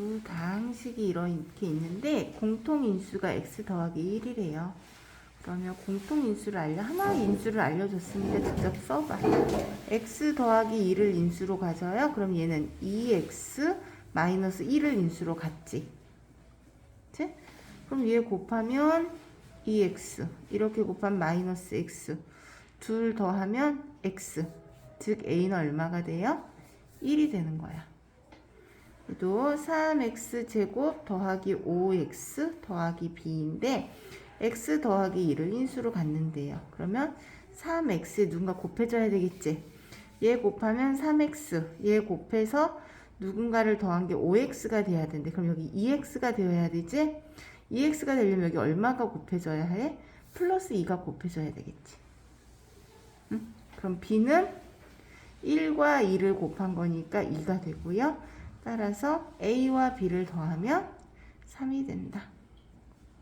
두 다항식이 이렇게 있는데 공통인수가 x 더하기 1이래요. 그러면 공통인수를 알려 하나의 인수를 알려줬으니까 직접 써봐. x 더하기 2를 인수로 가져요. 그럼 얘는 2x 마이너스 1을 인수로 갔지. 그치? 그럼 얘 곱하면 2x 이렇게 곱하면 마이너스 x 둘 더하면 x 즉 a는 얼마가 돼요? 1이 되는 거야. 또 3x 제곱 더하기 5x 더하기 b인데 x 더하기 2를 인수로 갔는데요. 그러면 3x에 누군가 곱해줘야 되겠지. 얘 곱하면 3x 얘 곱해서 누군가를 더한 게 5x가 돼야 되는데 그럼 여기 2x가 되어야 되지? 2x가 되려면 여기 얼마가 곱해져야 해? 플러스 2가 곱해져야 되겠지. 응? 그럼 b는 1과 2를 곱한 거니까 2가 되고요. 따라서 a와 b를 더하면 3이 된다.